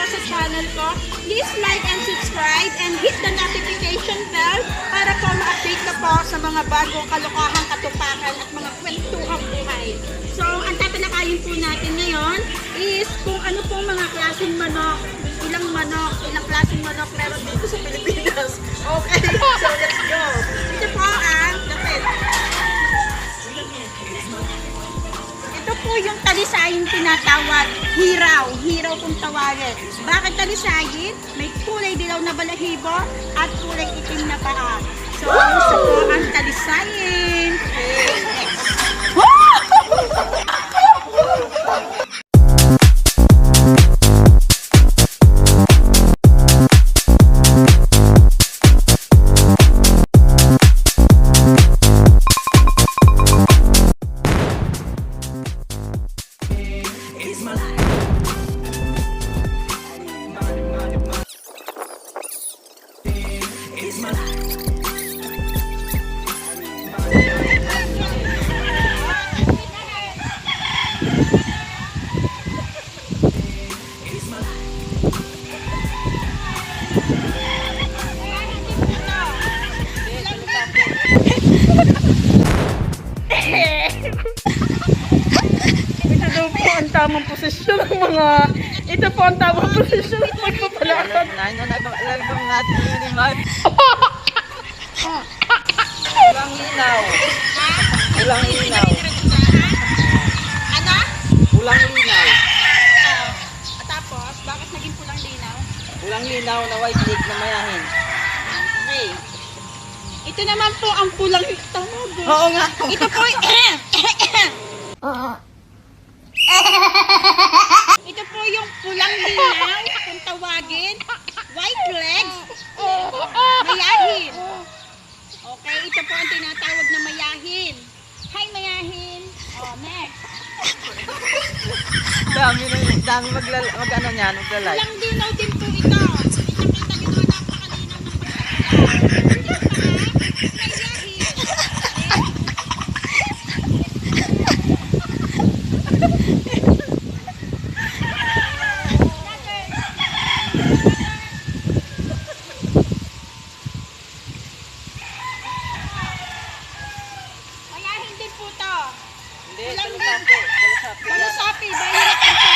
po sa channel ko, please like and subscribe and hit the notification bell para po ma-update ka po sa mga bagong kalokahang katupakan at mga kwentuhang buhay. So, ang tatalakayin po natin ngayon is kung ano pong mga klaseng manok, ilang manok, ilang klaseng manok meron dito sa Pilipinas. Okay, so let's go. Yung talisayin tinatawag. Hiraw. Hiraw kung tawagin. Bakit talisayin? May kulay dilaw na balahibo at kulay itim na paa. So, gusto po ang talisayin. Okay, ang tamang posisyon ng mga... Ito po ang tamang posisyon ng magpapalakad. Ano na ba alam natin yun ni Mark? Ulang linaw. Ulang linaw. Ano? Ulang linaw. Ah, tapos, bakit naging pulang linaw? Ulang linaw na white lake na mayahin. Okay. Ito naman po ang pulang tawag. Oo nga. Ito po y- Ito po yung pulang linaw kung tawagin. White legs. Mayahin. Okay, ito po ang tinatawag na mayahin. Hi, mayahin. Oh, next. Dami na dami maglala, mag ano niyan, maglalay. Pulang linaw din po ito. Nakita naman napakalinaw ng Mayahin. Mayahin din po to. Hindi, Ulang dalusapi. Dalusapi. Dalusapi, dahil ang paa.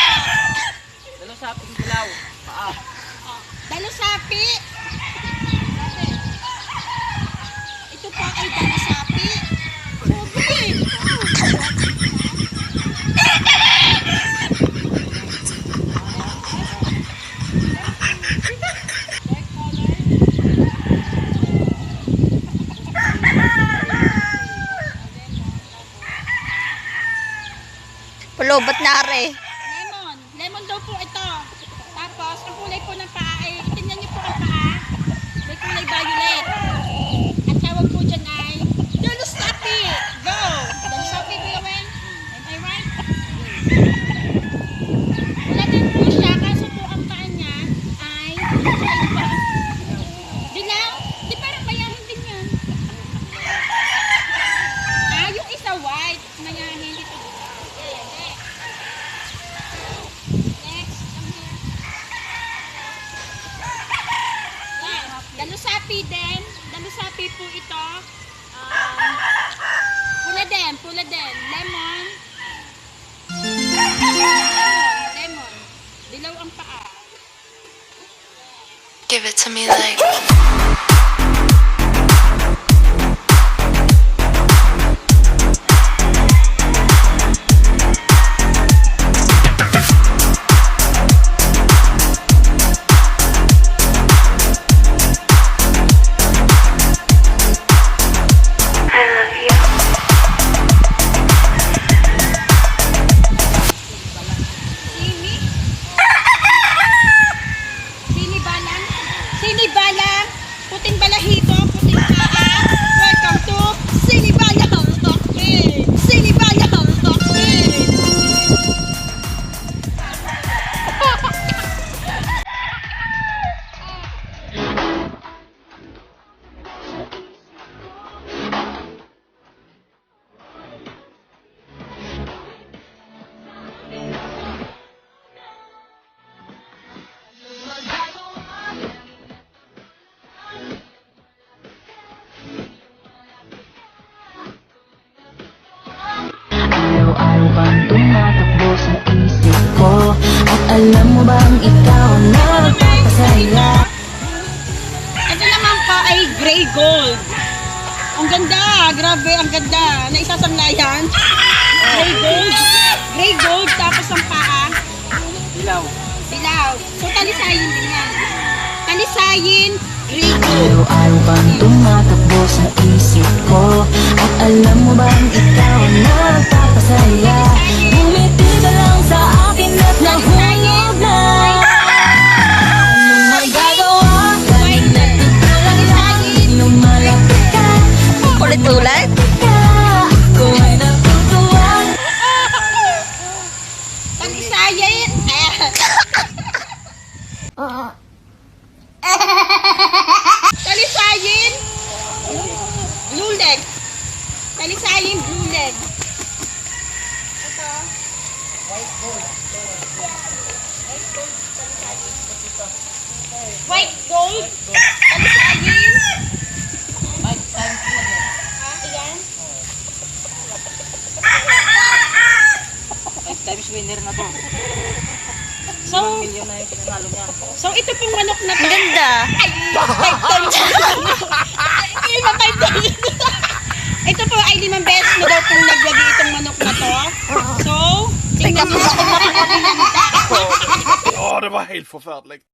Dalusapi ng dilaw. Paa. Oh, Dalusapi. Ito po ay dalusapi. Sobrang. Pulobot na are. Lemon. Lemon daw po ito. Tapos, ang kulay po ng paa ay, tingnan niyo po ang paa. May kulay violet. Ang tawag po dyan ay, Dalusapi. Go! Dalusapi, Kuya Wen. Am I right? Wala din po siya, kaso po ang paa niya ay, kulay pa. Dilaw? Di parang mayahin din yan. Ah, yung isa white. Mayahin ito. Okay, next. Next, come here. Yan. Dalusapi din. Dalusapi po ito. Um, pula din, pula din. Lemon, lemon. Dilaw ang paa. Give it to me like. Mo bang ikaw ang nagpapasaya? Ito naman pa ay gray gold. Ang ganda, grabe, ang ganda. Na isasanglayan. Gray gold. Gray gold, tapos ang paa. Ilaw. Dilaw. So, talisayin din yan. Talisayin, gray gold. Araw-araw bang tumatakbo sa isip ko At alam manok na to. Ang ganda. Ay, five times. Lima, five times. Ito po ay limang beses na daw pong naglagi itong manok na to. So, tingnan mo. Ja, det var helt forfærdeligt.